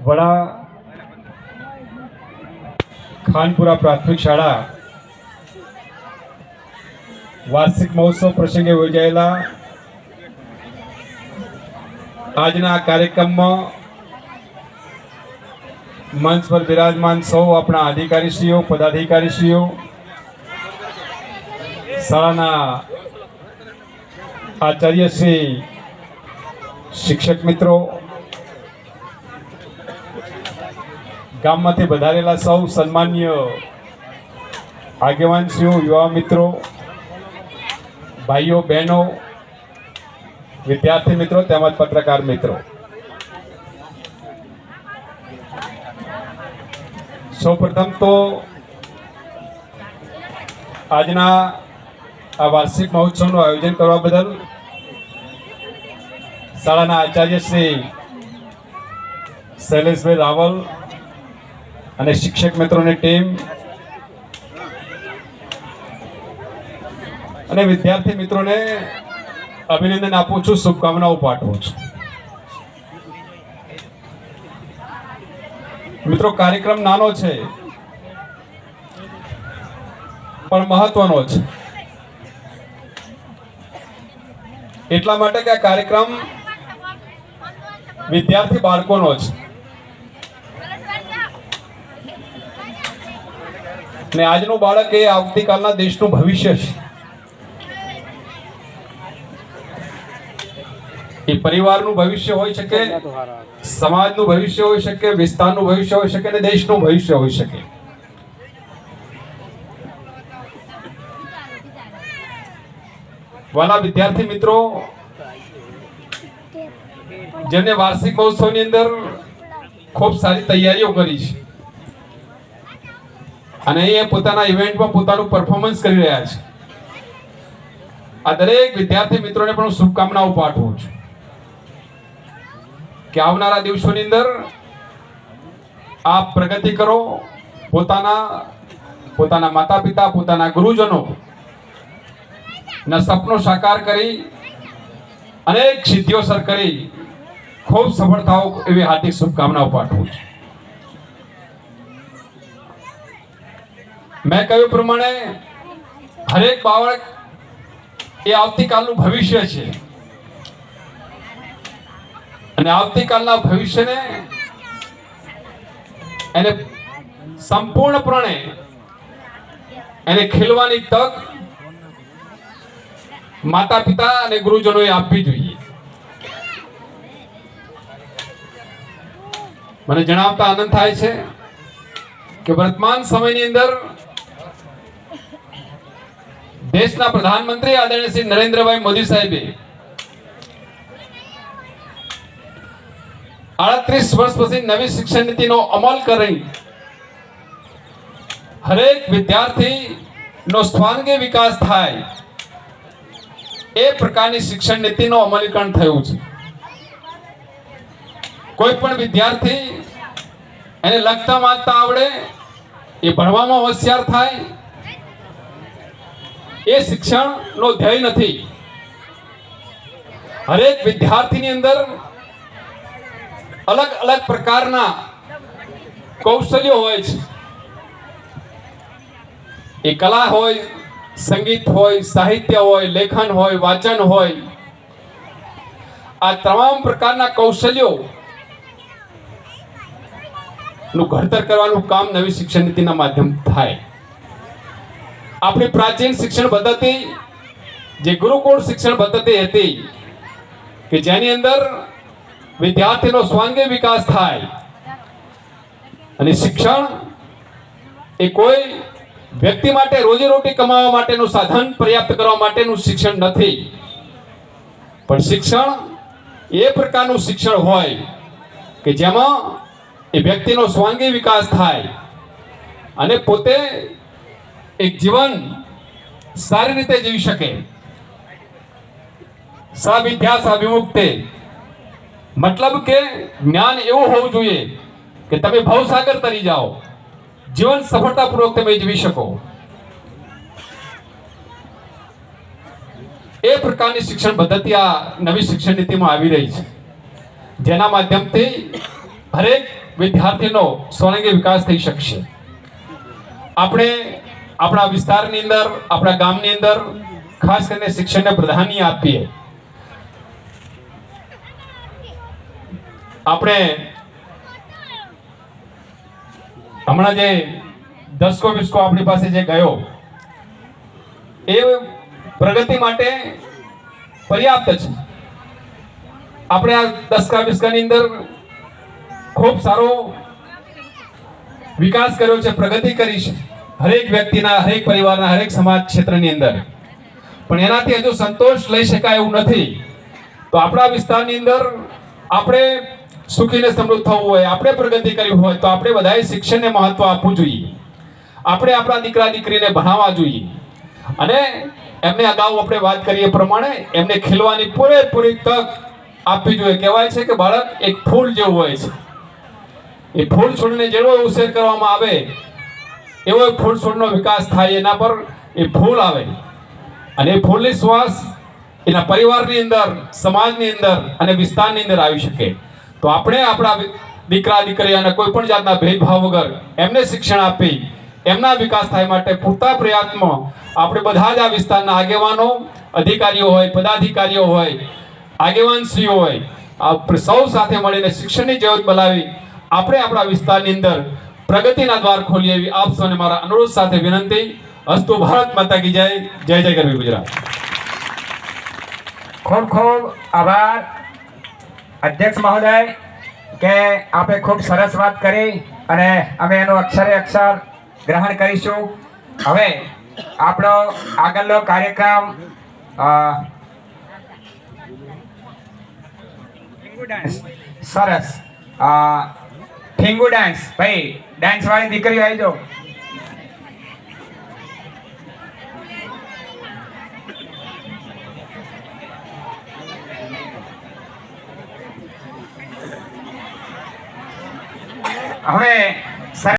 વડા ખાનપુરા પ્રાથમિક શાળા વાર્ષિક મહોત્સવ પ્રસંગે યોજાયેલા આજના કાર્યક્રમમાં મંચ પર બિરાજમાન સૌ આપણા અધિકારીશ્રીઓ, પદાધિકારીશ્રીઓ, શાળાના આચાર્યશ્રી શિક્ષક મિત્રો ગામમાંથી વધારેલા સૌ સન્માન્ય આગેવાનશ્રીઓ, યુવા મિત્રો, ભાઈઓ, બહેનો, વિદ્યાર્થી મિત્રો, તેમજ પત્રકાર મિત્રો. સૌપ્રથમ તો આજના આ વાર્ષિક મહોત્સવનું આયોજન કરવા બદલ શાળાના આચાર્ય શ્રી શૈલેષભાઈ રાવલ અને શિક્ષક મિત્રોની ટીમ અને વિદ્યાર્થી મિત્રોને અભિનંદન આપું છું, શુભકામનાઓ પાઠવું છું. મિત્રો, કાર્યક્રમ નાનો છે, પણ મહત્વનો છે. એટલા માટે કે આ કાર્યક્રમ વિદ્યાર્થી બાળકોનો છે. ને આજનું બાળક એ આવતીકાલના દેશનું ભવિષ્ય છે. એ પરિવારનું ભવિષ્ય હોઈ શકે, સમાજનું ભવિષ્ય હોઈ શકે, વિસ્તારનું ભવિષ્ય હોઈ શકે અને દેશનું ભવિષ્ય હોઈ શકે. વાલા વિદ્યાર્થી મિત્રો, જેમને વાર્ષિક મહોત્સવની અંદર ખૂબ સારી તૈયારીઓ કરી છે. અને એ પોતાના ઇવેન્ટમાં પોતાનું પરફોર્મન્સ કરી રહ્યા છે. આ દરેક વિદ્યાર્થી મિત્રોને પણ હું શુભકામનાઓ પાઠવું છું. કે આવનારા દિવસોની અંદર આપ પ્રગતિ કરો, પોતાના પોતાના માતા પિતા પોતાના ગુરુજનો ના સપનો સાકાર કરી, અનેક સિદ્ધિઓ સર કરી, ખૂબ સફળ થાઓ એવી હાર્દિક શુભકામનાઓ પાઠવું છું. મેં કહ્યું પ્રમાણે હરેક બાળક એ આવતીકાલનું ભવિષ્ય છે. અને આવતીકાલના ભવિષ્યને એને સંપૂર્ણપણે એને ખીલવાની તક માતા પિતા અને ગુરુજનોએ આપવી જોઈએ. મને જણાવતા આનંદ થાય છે કે વર્તમાન સમયની અંદર દેશના પ્રધાનમંત્રી આદરણીય શ્રી નરેન્દ્રભાઈ મોદી સાહેબે આડત્રીસ વર્ષ પછી નવી શિક્ષણ નીતિનો અમલ કરી હરેક વિદ્યાર્થી નો સ્વાંગી વિકાસ થાય એ પ્રકારની શિક્ષણ નીતિનો અમલીકરણ થયું છે. કોઈ પણ વિદ્યાર્થી એને લખતા વાંચતા આવડે એ ભણવામાં હોશિયાર થાય એ શિક્ષણનો ધ્યેય નથી. હરેક વિદ્યાર્થીની અંદર અલગ અલગ પ્રકારના કૌશલ્યો હોય છે. એ કલા હોય, સંગીત હોય, સાહિત્ય હોય, લેખન હોય, વાચન હોય. આ તમામ પ્રકારના કૌશલ્યો નું ઘડતર કરવાનું કામ નવી શિક્ષણ નીતિના માધ્યમ થાય. આપણી પ્રાચીન શિક્ષણ પદ્ધતિ, જે ગુરુકુળ શિક્ષણ પદ્ધતિ હતી, કે જેની અંદર વિદ્યાર્થીનો સ્વાંગી વિકાસ થાય અને શિક્ષણ એ કોઈ વ્યક્તિ માટે રોજીરોટી કમાવા માટેનું સાધન પર્યાપ્ત કરવા માટેનું શિક્ષણ નથી. પણ શિક્ષણ એ પ્રકારનું શિક્ષણ હોય કે જેમાં એ વ્યક્તિનો સ્વાંગી વિકાસ થાય અને પોતે એક જીવન સારી રીતે જીવી શકે. મતલબ કે જ્ઞાન એવું હોવું જોઈએ કે તમે ભવસાગર તરી જાઓ. જીવન સફળતાપૂર્વક તમે જીવી શકો. એ પ્રકારની શિક્ષણ પદ્ધતિ આ નવી શિક્ષણ નીતિમાં આવી રહી છે. જેના માધ્યમથી હરેક વિદ્યાર્થીનો સ્વર્ણિય વિકાસ થઈ શકશે. આપણે આપણા વિસ્તારની અંદર, આપણા ગામની અંદર, ખાસ કરીને શિક્ષણને પ્રાધાન્ય આપીએ. આપણે હમણાં જે દસકો વીસકો આપણી પાસે જે ગયો, એ પ્રગતિ માટે પર્યાપ્ત છે. આપણે આ દસકા વીસકાની અંદર ખૂબ સારો વિકાસ કર્યો છે, પ્રગતિ કરી છે. હરેક વ્યક્તિના, હરેક પરિવારના, હરેક સમાજ ક્ષેત્રની અંદર. પણ એનાથી હજુ સંતોષ લઈ શકાય એવું નથી. તો આપણા વિસ્તારની અંદર આપણે સુખીને સમૃદ્ધ થવું હોય, આપણે પ્રગતિ કરવી હોય, તો આપણે બધાએ શિક્ષણને મહત્વ આપવું જોઈએ. આપણે આપણા દીકરા, દીકરીને ભણાવવા જોઈએ. અને એમને અગાઉ આપણે વાત કરીએ પ્રમાણે એમને ખીલવાની પૂરેપૂરી તક આપવી જોઈએ. કહેવાય છે કે બાળક એક ફૂલ જેવું હોય છે. એ ફૂલ છોડને જેવો ઉછેર કરવામાં આવે એવો ફૂલ છોડનો વિકાસ થાય એના પર એ ફૂલ આવે. અને એ ફૂલની શ્વાસ એના પરિવારની અંદર, સમાજની અંદર અને વિસ્તારની અંદર આવી શકે. તો આપણે આપણા દીકરા, દીકરી અને કોઈ પણ જાતના ભેદભાવ વગર એમને શિક્ષણ આપી, એમના વિકાસ થાય માટે પૂરતા પ્રયત્નો આપણે બધા જ આ વિસ્તારના આગેવાનો, અધિકારીઓ હોય, પદાધિકારીઓ હોય, આગેવાનશ્રીઓ હોય આપણે સૌ સાથે મળીને શિક્ષણની જરૂર બોલાવી આપણે આપણા વિસ્તારની અંદર પ્રગતિના દ્વાર ખોલીએ એવી આપ સૌને મારા અનુરોધ સાથે વિનંતી. અસ્તુ ભારત માતા કી જય. જય જય ગરવી ગુજરાત. ખૂબ ખૂબ આભાર. અધ્યક્ષ મહોદય, કે આપે ખૂબ સરસ વાત કરી અને અમે એનું અક્ષરે અક્ષર ગ્રહણ કરીશું. હવે આપણો આગળનો કાર્યક્રમ સરસ. ઠીંગુ ડાન્સ. ભાઈ ડાન્સ વાળી દીકરી આવી જાઓ. હવે